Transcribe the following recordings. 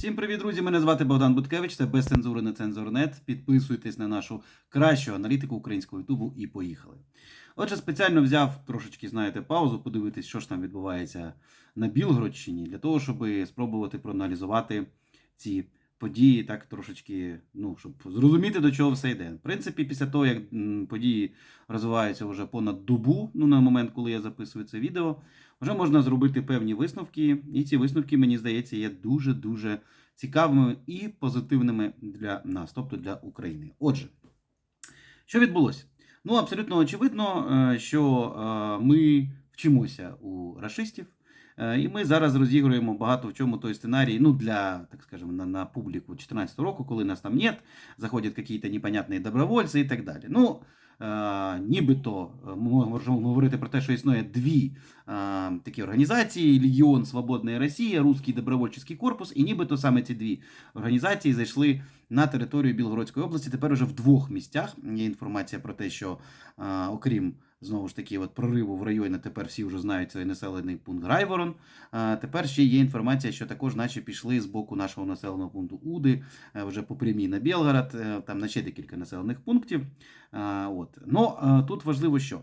Всім привіт, друзі! Мене звати Богдан Буткевич. Це без цензури на цензурнет. Підписуйтесь на нашу кращу аналітику українського Ютубу і поїхали. Отже, спеціально взяв трошечки, знаєте, паузу, подивитись, що ж там відбувається на Білгородщині, для того, щоб спробувати проаналізувати ці події, так трошечки, ну, щоб зрозуміти, до чого все йде. В принципі, після того, як події розвиваються вже понад добу, ну на момент, коли я записую це відео, вже можна зробити певні висновки, і ці висновки, мені здається, є дуже-дуже цікавими і позитивними для нас, тобто для України. Отже, що відбулося? Ну, абсолютно очевидно, е, що е, ми вчимося у рашистів, е, і ми зараз розігруємо багато в чому той сценарій, ну, для, так скажемо, на, на публіку 2014 року, коли нас там нет, заходять якісь непонятні добровольці і так далі. Ну, е, нібито е, ми можемо говорити про те, що існує дві е, такі організації: Легіон Свободна Росія, Руський добровольчий корпус, і нібито саме ці дві організації зайшли на територію Білгородської області. Тепер уже в двох місцях є інформація про те, що е, окрім знову ж таки от прориву в районі, тепер всі вже знають цей населений пункт Грайворон. Е, Тепер ще є інформація, що також, наче пішли з боку нашого населеного пункту Уди е, вже по прямій на Білгород, е, там на ще декілька населених пунктів. Е, От. Ну е, тут важливо що.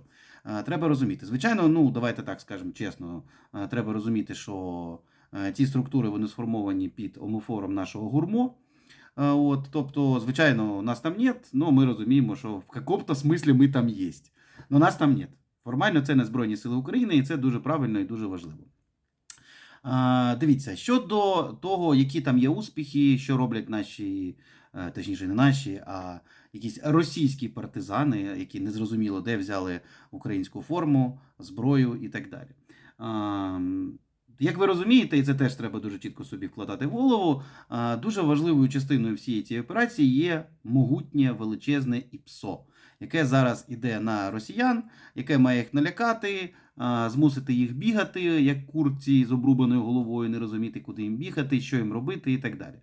Треба розуміти. Звичайно, ну давайте так скажемо чесно, треба розуміти, що ці структури вони сформовані під омофором нашого гурмо. От, тобто, звичайно, нас там нет, але ми розуміємо, що в какому-то смислі ми там є. Но нас там нет. Формально це не Збройні Сили України, і це дуже правильно і дуже важливо. Дивіться, щодо того, які там є успіхи, що роблять наші, е, точніше, не наші, а якісь російські партизани, які незрозуміло де взяли українську форму, зброю і так далі. Як ви розумієте, і це теж треба дуже чітко собі вкладати в голову. Дуже важливою частиною всієї цієї операції є могутнє величезне ІПСО, яке зараз іде на росіян, яке має їх налякати, змусити їх бігати, як курці з обрубаною головою, не розуміти, куди їм бігати, що їм робити, і так далі.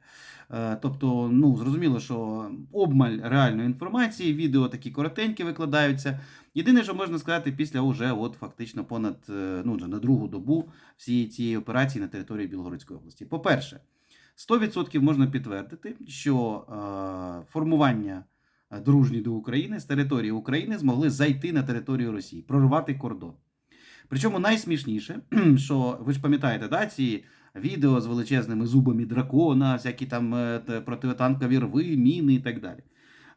Е, Тобто, ну зрозуміло, що обмаль реальної інформації, відео такі коротенькі викладаються. Єдине, що можна сказати, після уже от фактично понад е, ну, на другу добу всієї цієї операції на території Білгородської області. По-перше, 100% можна підтвердити, що е, формування дружні до України з території України змогли зайти на територію Росії, прорвати кордон. Причому найсмішніше, що ви ж пам'ятаєте, да, ці відео з величезними зубами дракона, всякі там е, те, противотанкові рви, міни і так далі.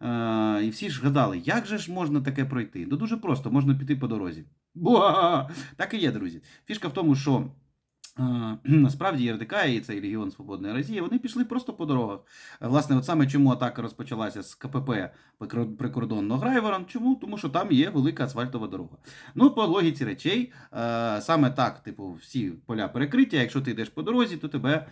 Е, і всі ж гадали, як же ж можна таке пройти? Ну дуже просто, можна піти по дорозі. Буа! Так і є, друзі. Фішка в тому, що. Е, Насправді РДК і цей Легіон Свободної Росії, вони пішли просто по дорогах. Е, Власне, от саме чому атака розпочалася з КПП прикор- прикордонного Грайворон. Чому? Тому що там є велика асфальтова дорога. Ну, по логіці речей, е, саме так, типу, всі поля перекриття. Якщо ти йдеш по дорозі, то тебе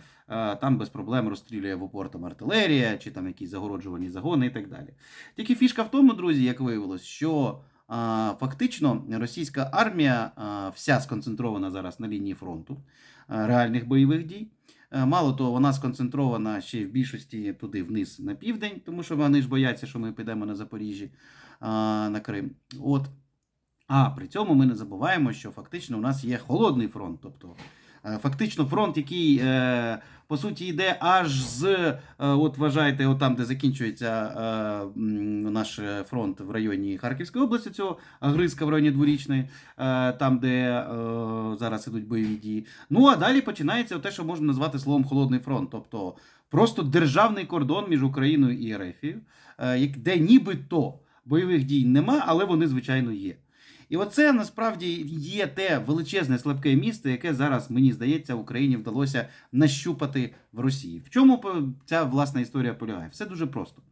там без проблем розстрілює в упор там артилерія, чи там якісь загороджувані загони і так далі. Тільки фішка в тому, друзі, як виявилось, що фактично російська армія вся сконцентрована зараз на лінії фронту реальних бойових дій. Е, Мало того, вона сконцентрована ще в більшості туди вниз на південь, тому що вони ж бояться, що ми підемо на Запоріжжі на Крим. От. А при цьому ми не забуваємо, що фактично у нас є холодний фронт. Тобто е, фактично фронт, який е, по суті йде аж з, от вважайте, от там, де закінчується наш е, фронт в районі Харківської області, цього Гризка в районі Дворічної, е, там, де е, зараз ідуть бойові дії. Ну а далі починається те, що можна назвати словом холодний фронт. Тобто просто державний кордон між Україною і Ерефією, е, де нібито бойових дій нема, але вони, звичайно, є. І оце насправді є те величезне слабке місце, яке зараз, мені здається, Україні вдалося нащупати в Росії. В чому ця власна історія полягає? Все дуже просто.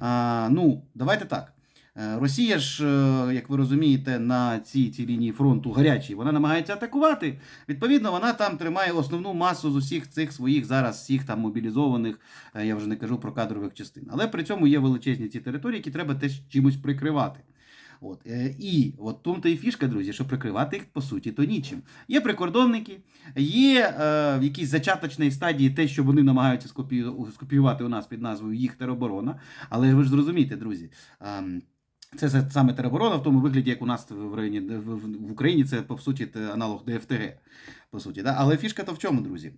А, ну, давайте так. Е, Росія ж, е, як ви розумієте, на цій, цій лінії фронту гарячій, вона намагається атакувати. Відповідно, вона там тримає основну масу з усіх цих своїх зараз всіх там мобілізованих, е, я вже не кажу про кадрових частин. Але при цьому є величезні ці території, які треба теж чимось прикривати. От. е, І от тому то і фішка, друзі, що прикривати їх по суті то нічим. Є прикордонники, є е, в якійсь зачаточній стадії те, що вони намагаються скопію- скопіювати у нас під назвою їх тероборона. Але ви ж зрозумієте, друзі. ем, це саме тероборона в тому вигляді, як у нас в районі в Україні, це по суті аналог ДФТГ. По суті, да? Але фішка то в чому, друзі?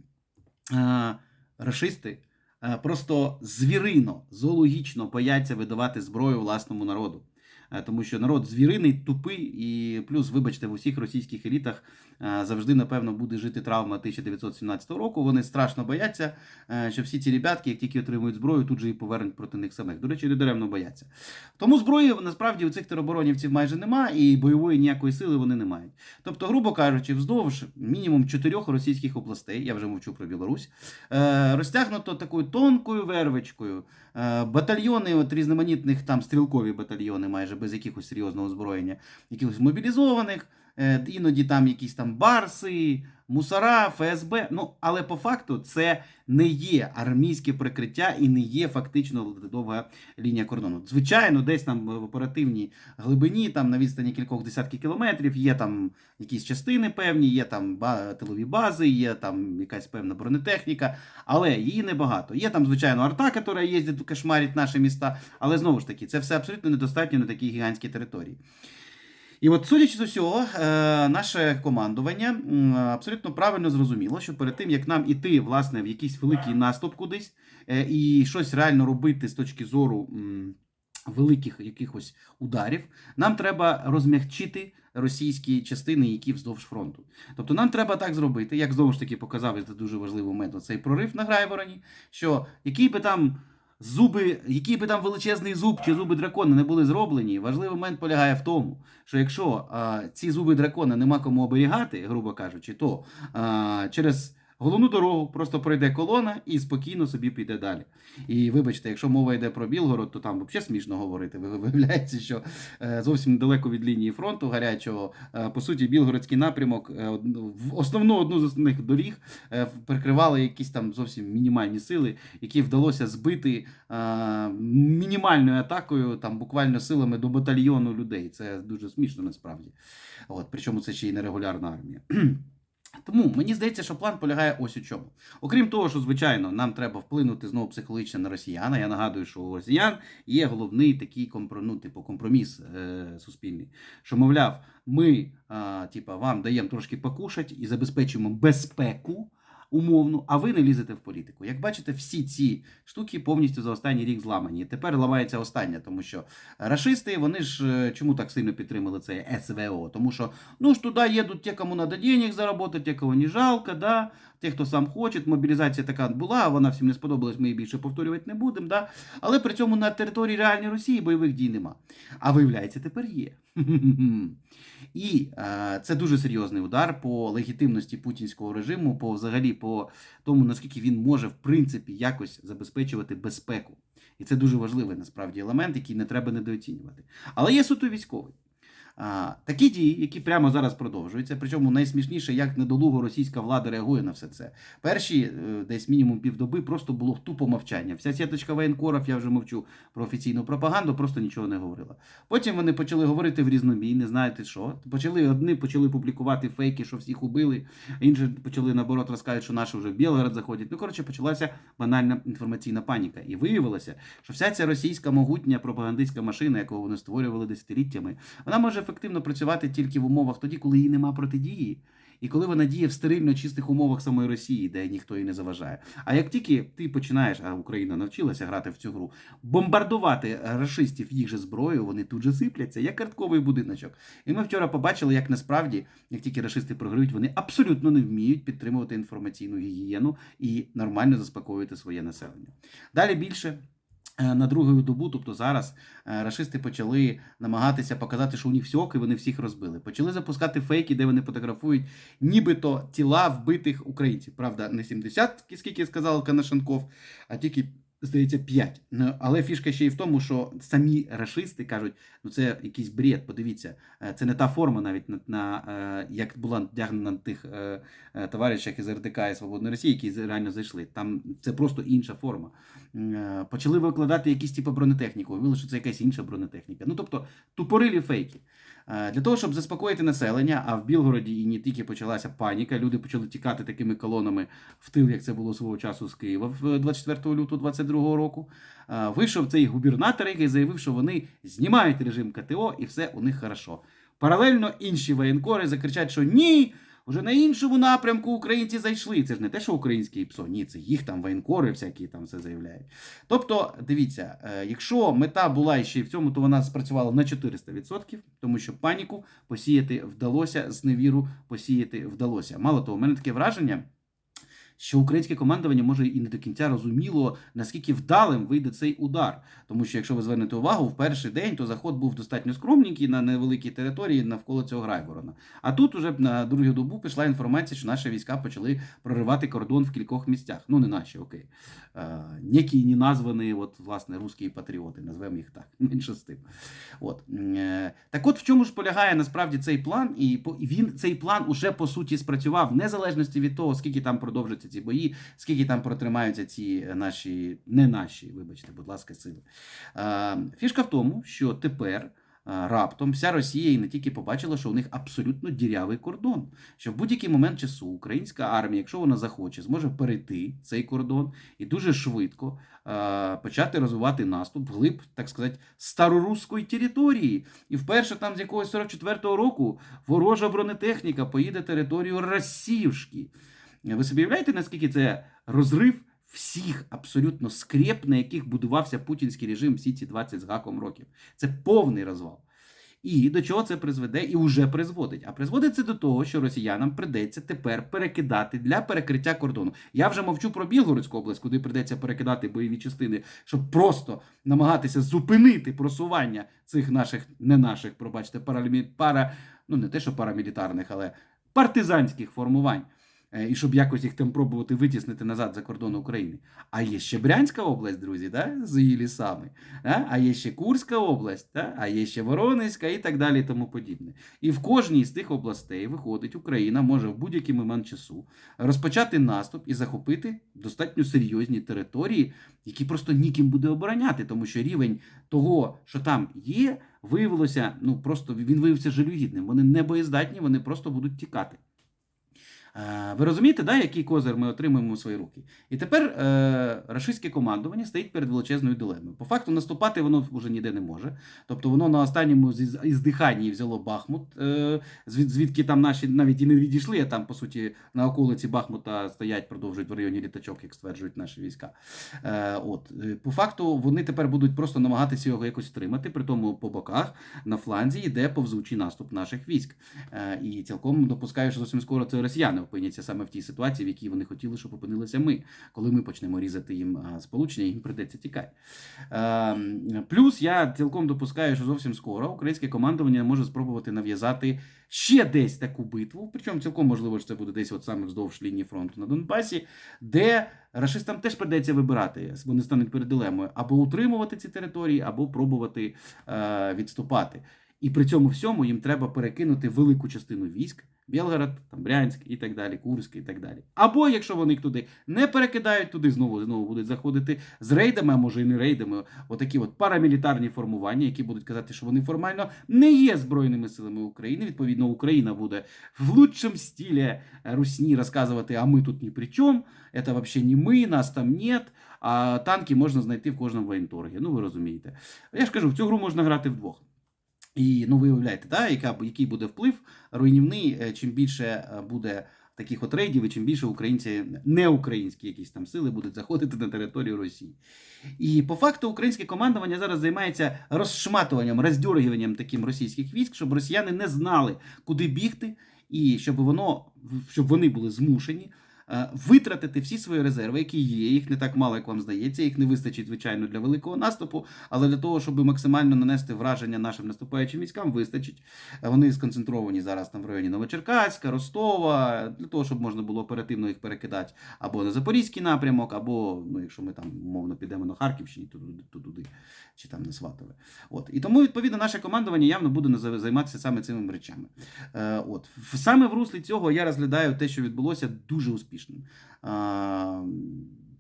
Е, Рашисти е, просто звірино, зоологічно бояться видавати зброю власному народу. Е, Тому що народ звіриний, тупий, і плюс, вибачте, в усіх російських елітах е, завжди, напевно, буде жити травма 1917 року. Вони страшно бояться, е, що всі ці ребятки, як тільки отримують зброю, тут же і повернуть проти них самих. До речі, недаремно бояться. Тому зброї насправді у цих тероборонівців майже нема, і бойової ніякої сили вони не мають. Тобто, грубо кажучи, вздовж мінімум чотирьох російських областей, я вже мовчу про Білорусь, розтягнуто такою тонкою вервичкою. Е, Батальйони, от різноманітних там стрілкові батальйони, майже без якихось серйозного озброєння, якихось мобілізованих, іноді там якісь там барси, мусора, ФСБ. Ну, але по факту це не є армійське прикриття і не є фактично довга лінія кордону. Звичайно, десь там в оперативній глибині, там на відстані кількох десятків кілометрів, є там якісь частини певні, є там тилові бази, є там якась певна бронетехніка, але її небагато. Є там, звичайно, арта, яка їздить кошмарить наші міста, але знову ж таки, це все абсолютно недостатньо на такій гігантській території. І от, судячи з усього, е, наше командування абсолютно правильно зрозуміло, що перед тим, як нам іти власне в якийсь великий наступ кудись е, і щось реально робити з точки зору великих якихось ударів, нам треба розмягчити російські частини, які вздовж фронту. Тобто нам треба так зробити, як знову ж таки показав і це дуже важливий момент, цей прорив на Грайвороні, що який би там. Зуби, який би там величезний зуб чи зуби дракона не були зроблені, важливий момент полягає в тому, що якщо а, ці зуби дракона нема кому оберігати, грубо кажучи, то а, через головну дорогу просто пройде колона і спокійно собі піде далі. І вибачте, якщо мова йде про Білгород, то там взагалі смішно говорити. Ви- Виявляється, що е, зовсім недалеко від лінії фронту гарячого, е, по суті, Білгородський напрямок, е, в основну одну з основних доріг прикривали якісь там зовсім мінімальні сили, які вдалося збити мінімальною атакою, там буквально силами до батальйону людей. Це дуже смішно насправді. От, причому це ще й нерегулярна армія. Тому мені здається, що план полягає ось у чому. Окрім того, що звичайно нам треба вплинути знову психологічно на росіяна. Я нагадую, що у росіян є головний такий компро, ну, типу, компроміс е, суспільний, що мовляв, ми е, типа, вам даємо трошки покушать і забезпечуємо безпеку. Умовну, а ви не лізете в політику. Як бачите, всі ці штуки повністю за останній рік зламані. Тепер ламається остання, тому що рашисти, вони ж е, чому так сильно підтримали це СВО? Тому що ну ж туди їдуть ті, кому треба денег заробити, ті, кого не жалко, да? Ті, хто сам хоче. Мобілізація така була, вона всім не сподобалась, ми її більше повторювати не будемо. Да? Але при цьому на території реальної Росії бойових дій нема. А виявляється, тепер є. І е, це дуже серйозний удар по легітимності путінського режиму, по взагалі по тому, наскільки він може в принципі якось забезпечувати безпеку. І це дуже важливий насправді елемент, який не треба недооцінювати. Але є суто військовий. Такі дії, які прямо зараз продовжуються, причому найсмішніше, як недолуго російська влада реагує на все це. Перші е, десь мінімум півдоби просто було тупо мовчання. Вся сіточка воєнкорів, я вже мовчу про офіційну пропаганду, просто нічого не говорила. Потім вони почали говорити в різнобій, не знаєте що. Почали одні почали публікувати фейки, що всіх убили, інші почали наоборот розказувати, що наші вже в Білгород заходять. Ну коротше, почалася банальна інформаційна паніка. І виявилося, що вся ця російська могутня пропагандистська машина, яку вони створювали десятиліттями, вона може ефективно працювати тільки в умовах тоді, коли їй нема протидії. І коли вона діє в стерильно чистих умовах самої Росії, де ніхто їй не заважає. А як тільки ти починаєш, а Україна навчилася грати в цю гру, бомбардувати рашистів їх же зброєю, вони тут же сипляться, як картковий будиночок. І ми вчора побачили, як насправді, як тільки рашисти програють, вони абсолютно не вміють підтримувати інформаційну гігієну і нормально заспокоювати своє населення. Далі більше. Е, На другу добу, тобто зараз, е, рашисти почали намагатися показати, що у них все ок, вони всіх розбили. Почали запускати фейки, де вони фотографують нібито тіла вбитих українців. Правда, не 70, скільки сказав Канашенков, а тільки, здається, 5. Ну, Але фішка ще й в тому, що самі рашисти кажуть, ну це якийсь бред. Подивіться, е, це не та форма, навіть на, на е, як була вдягнена на тих е, товаришах із РДК і Свободної Росії, які реально зайшли. Там це просто інша форма. Почали викладати якісь типу бронетехніку. Виявилося, що це якась інша бронетехніка. Ну тобто тупорилі фейки. Е, Для того, щоб заспокоїти населення, а в Білгороді і не тільки почалася паніка, люди почали тікати такими колонами в тил, як це було свого часу з Києва в 24 лютого 22 року. Е, Вийшов цей губернатор, який заявив, що вони знімають режим КТО і все у них хорошо. Паралельно інші воєнкори закричать, що ні, Уже на іншому напрямку українці зайшли. Це ж не те, що українські ПСО, ні, це їх там воєнкори всякі там все заявляють. Тобто, дивіться, е, якщо мета була ще в цьому, то вона спрацювала на 400%, тому що паніку посіяти вдалося, зневіру посіяти вдалося. Мало того, у мене таке враження. Що українське командування може і не до кінця розуміло, наскільки вдалим вийде цей удар. Тому що, якщо ви звернете увагу, в перший день то заход був достатньо скромненький на невеликій території навколо цього Грайворона. А тут уже на другу добу пішла інформація, що наші війська почали проривати кордон в кількох місцях. Ну, не наші, окей. Е, Некі не названі, от, власне, русські патріоти, назвемо їх так, менше з тим. От. Е, Так от в чому ж полягає насправді цей план, і він цей план уже по суті спрацював, в незалежності від того, скільки там продовжаться ці бої, скільки там протримаються ці е, наші, не наші, вибачте, будь ласка, сили. Фішка в тому, що тепер. Раптом вся Росія і не тільки побачила, що у них абсолютно дірявий кордон. Що в будь-який момент часу українська армія, якщо вона захоче, зможе перейти цей кордон і дуже швидко е, почати розвивати наступ вглиб, так сказати, староруської території. І вперше там з якогось 44-го року ворожа бронетехніка поїде територію Росіївшки. Ви собі уявляєте, наскільки це розрив всіх абсолютно скреп, на яких будувався путінський режим всі ці 20 з гаком років. Це повний розвал. І до чого це призведе, і вже призводить. А призводить це до того, що росіянам придеться тепер перекидати для перекриття кордону. Я вже мовчу про Білгородську область, куди придеться перекидати бойові частини, щоб просто намагатися зупинити просування цих наших, не наших, пробачте, паралімі... пара, ну не те, що парамілітарних, але партизанських формувань. Е, І щоб якось їх там пробувати витіснити назад за кордон України. А є ще Брянська область, друзі, да? з її лісами. Да? А є ще Курська область, да? а є ще Воронезька і так далі і тому подібне. І в кожній з тих областей виходить, Україна може в будь-який момент часу розпочати наступ і захопити достатньо серйозні території, які просто ніким буде обороняти, тому що рівень того, що там є, виявилося, ну просто він виявився жалюгідним. Вони не боєздатні, вони просто будуть тікати. Е, Ви розумієте, да, який козир ми отримуємо у свої руки? І тепер е, рашистське командування стоїть перед величезною дилемою. По факту наступати воно вже ніде не може. Тобто воно на останньому іздиханні взяло Бахмут, е, звідки там наші навіть і не відійшли, а там, по суті, на околиці Бахмута стоять, продовжують в районі літачок, як стверджують наші війська. Е, от. Е, По факту вони тепер будуть просто намагатися його якось стримати, при тому по боках на фланзі йде повзучий наступ наших військ. Е, І цілком допускаю, що зовсім скоро це росіяни опиняться саме в тій ситуації, в якій вони хотіли, щоб опинилися ми. Коли ми почнемо різати їм сполучення, їм придеться тікати. Е, Плюс я цілком допускаю, що зовсім скоро українське командування може спробувати нав'язати ще десь таку битву. Причому цілком можливо, що це буде десь от саме вздовж лінії фронту на Донбасі, де рашистам теж придеться вибирати. Вони стануть перед дилемою або утримувати ці території, або пробувати е, відступати. І при цьому всьому їм треба перекинути велику частину військ, Білгород, там, Брянськ і так далі, Курськ і так далі. Або якщо вони туди не перекидають, туди знову знову будуть заходити з рейдами, а може і не рейдами, отакі от парамілітарні формування, які будуть казати, що вони формально не є збройними силами України. Відповідно, Україна буде в лучшому стилі русні розказувати, а ми тут ні при чому, це взагалі не ми, нас там нет. А танки можна знайти в кожному воєнторгі. Ну ви розумієте. Я ж кажу, в цю гру можна грати вдвох. І ну ви уявляєте, да, яка, який буде вплив руйнівний, е, чим більше е, буде таких от рейдів, і чим більше українці, не українські якісь там сили будуть заходити на територію Росії. І по факту українське командування зараз займається розшматуванням, роздюргуванням таким російських військ, щоб росіяни не знали, куди бігти, і щоб воно щоб вони були змушені витратити всі свої резерви, які є. Їх не так мало, як вам здається. Їх не вистачить, звичайно, для великого наступу, але для того, щоб максимально нанести враження нашим наступаючим військам, вистачить. Е, Вони сконцентровані зараз там в районі Новочеркаська, Ростова, для того, щоб можна було оперативно їх перекидати або на Запорізький напрямок, або ну, якщо ми там мовно підемо на Харківщині, то туди, то туди чи там на Сватове. От і тому відповідно наше командування явно буде займатися саме цими речами. Е, от саме в руслі цього я розглядаю те, що відбулося, дуже успішним.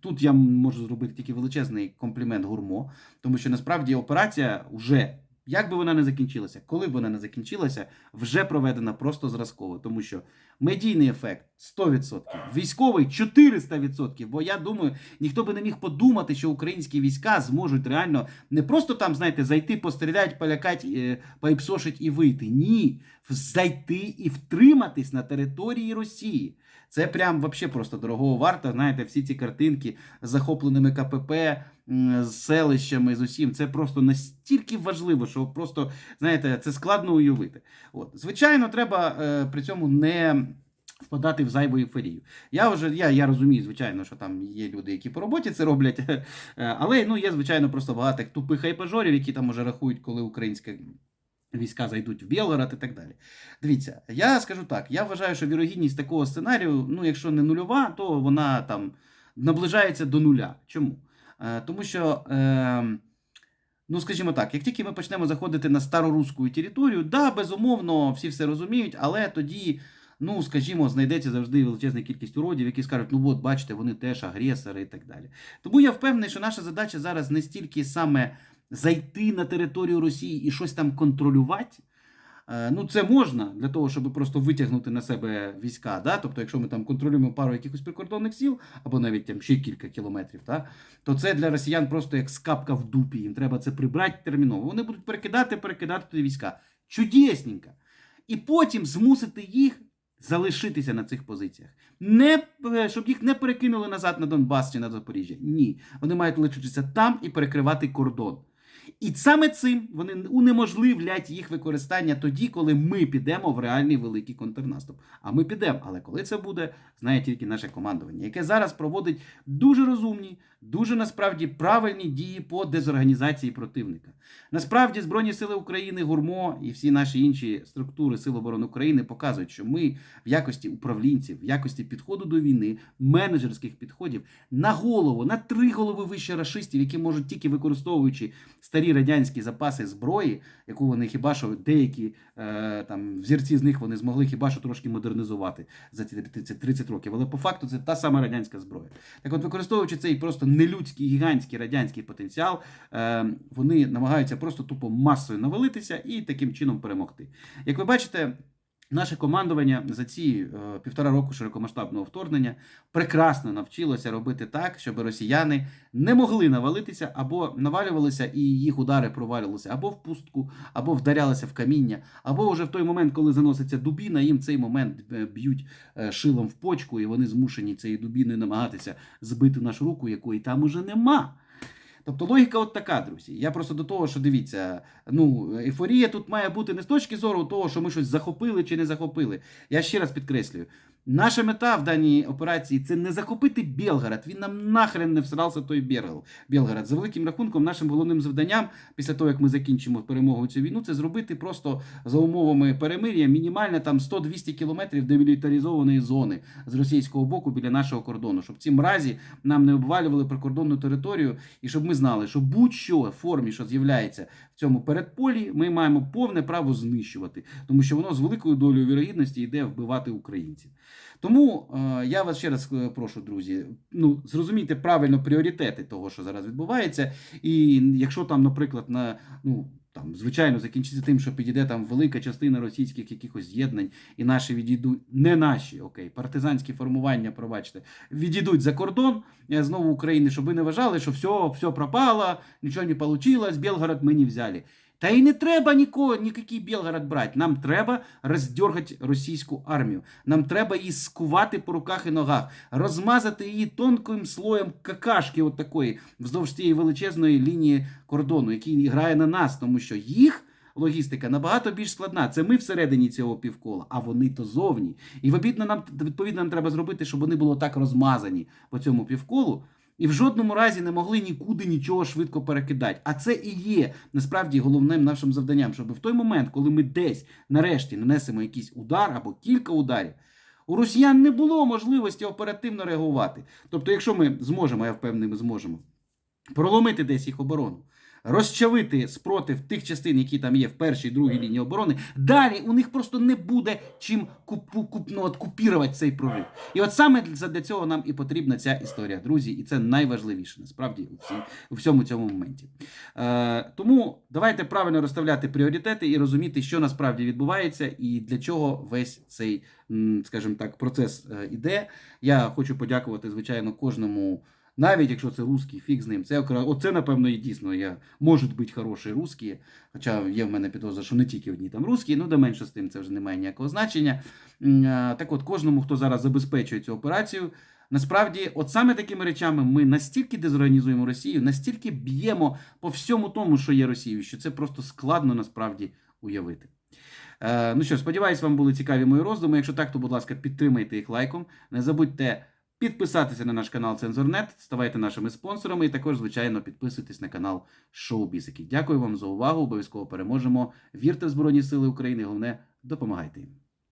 Тут я можу зробити тільки величезний комплімент гурмо, тому що насправді операція вже. Як би вона не закінчилася, коли б вона не закінчилася, вже проведена просто зразково, тому що Медійний ефект 100%, військовий 400%. Бо я думаю, ніхто би не міг подумати, що українські війська зможуть реально не просто там, знаєте, зайти, постріляти, полякати, е, поіпсошить і вийти. Ні, зайти і втриматись на території Росії. Це прям вообще просто дорогого варто. Знаєте, всі ці картинки з захопленими КПП, з селищами, з усім. Це просто настільки важливо, що просто знаєте, це складно уявити. От, звичайно, треба е, при цьому не. Впадати в зайву ейфорію. Я вже я, я розумію, звичайно, що там є люди, які по роботі це роблять, е, але ну є, звичайно, просто багато тупих хайпажорів, які там уже рахують, коли українська війська зайдуть в Білгород і так далі. Дивіться, я скажу так: я вважаю, що вірогідність такого сценарію, ну, якщо не нульова, то вона там наближається до нуля. Чому? Е, тому що. Е, Ну, скажімо так, як тільки ми почнемо заходити на староруську територію, да, безумовно, всі все розуміють, але тоді, ну, скажімо, знайдеться завжди величезна кількість уродів, які скажуть, ну от, бачите, вони теж агресори і так далі. Тому я впевнений, що наша задача зараз не стільки саме зайти на територію Росії і щось там контролювати. Е, Ну, це можна для того, щоб просто витягнути на себе війська. Да? Тобто, якщо ми там контролюємо пару якихось прикордонних сіл, або навіть там ще кілька кілометрів, да? то це для росіян просто як скапка в дупі. Їм треба це прибрати терміново. Вони будуть перекидати, перекидати туди війська. Чудесненько. І потім змусити їх залишитися на цих позиціях. Не, е, щоб їх не перекинули назад на Донбас чи на Запоріжжя. Ні. Вони мають лишитися там і перекривати кордон. І саме цим вони унеможливлять їх використання тоді, коли ми підемо в реальний великий контрнаступ. А ми підемо. Але коли це буде, знає тільки наше командування, яке зараз проводить дуже розумні, дуже насправді правильні дії по дезорганізації противника. Насправді, Збройні сили України, ГУРМО і всі наші інші структури Сил оборони України показують, що ми в якості управлінців, в якості підходу до війни, менеджерських підходів на голову, на три голови вище рашистів, які можуть тільки використовуючи старі радянські запаси зброї, яку вони хіба що деякі е, там взірці з них вони змогли хіба що трошки модернізувати за ці 30, 30 років. Але по факту це та сама радянська зброя. Так от, використовуючи цей просто нелюдський гігантський радянський потенціал, е, вони намагаються просто тупо масою навалитися і таким чином перемогти. Як ви бачите. Наше командування за ці е, півтора року широкомасштабного вторгнення прекрасно навчилося робити так, щоб росіяни не могли навалитися або навалювалися, і їх удари провалювалися або в пустку, або вдарялися в каміння, або вже в той момент, коли заноситься дубіна, їм цей момент е, б'ють е, шилом в почку, і вони змушені цією дубіною намагатися збити нашу руку, якої там уже нема. Тобто логіка от така, друзі. Я просто до того, що дивіться, ну, ейфорія тут має бути не з точки зору того, що ми щось захопили чи не захопили. Я ще раз підкреслюю. Наша мета в даній операції це не захопити Білгород. Він нам нахрен не всрався той. Білгород. За великим рахунком, нашим головним завданням, після того, як ми закінчимо перемогу цю війну, це зробити просто за умовами перемир'я мінімально там 100-200 кілометрів демілітаризованої зони з російського боку біля нашого кордону, щоб ці мразі нам не обвалювали прикордонну територію, і щоб ми знали, що будь-що в формі, що з'являється в цьому передполі, ми маємо повне право знищувати, тому що воно з великою долею вірогідності йде вбивати українців. Тому е, я вас ще раз е, прошу, друзі, ну зрозумійте правильно пріоритети того, що зараз відбувається. І якщо там, наприклад, на ну. Там, звичайно, закінчиться тим, що підійде там велика частина російських якихось з'єднань, і наші відійдуть, не наші, окей, партизанські формування, пробачте, відійдуть за кордон е, знову України, щоб ви не вважали, що все, все пропало, нічого не вийшло, Білгород ми не взяли. Та і не треба нікого, ніякий Білгород брати. Нам треба роздергати російську армію. Нам треба її скувати по руках і ногах, розмазати її тонким слоєм какашки, от такої, вздовж цієї величезної лінії кордону, який грає на нас, тому що їх. Логістика набагато більш складна. Це ми всередині цього півкола, а вони то зовні. І відповідно нам відповідно нам треба зробити, щоб вони було так розмазані по цьому півколу, і в жодному разі не могли нікуди нічого швидко перекидати. А це і є насправді головним нашим завданням, щоб в той момент, коли ми десь нарешті нанесемо якийсь удар або кілька ударів, у росіян не було можливості оперативно реагувати. Тобто, якщо ми зможемо, я впевнений, ми зможемо проломити десь їх оборону. Розчавити спротив тих частин, які там є в першій другій лінії оборони. Далі у них просто не буде чим купу, куп, ну, купірувати цей прорив. І от саме для цього нам і потрібна ця історія, друзі, і це найважливіше насправді у, всій, у всьому цьому моменті. Е, тому давайте правильно розставляти пріоритети і розуміти, що насправді відбувається, і для чого весь цей, скажімо так, процес е, іде. Я хочу подякувати, звичайно, кожному. Навіть якщо це русський, фіг з ним. Це оце, напевно, і дійсно я можуть бути хороші русські. Хоча є в мене підозра, що не тільки одні там русські, ну де менше з тим це вже не має ніякого значення. Так от, кожному, хто зараз забезпечує цю операцію, насправді, от саме такими речами ми настільки дезорганізуємо Росію, настільки б'ємо по всьому тому, що є Росією, що це просто складно насправді уявити. Е, ну що, сподіваюсь, вам були цікаві мої роздуми. Якщо так, то, будь ласка, підтримайте їх лайком. Не забудьте підписатися на наш канал Цензорнет, ставайте нашими спонсорами і також, звичайно, підписуйтесь на канал Шоу Бісики. Дякую вам за увагу. Обов'язково переможемо. Вірте в Збройні Сили України. Головне, допомагайте їм.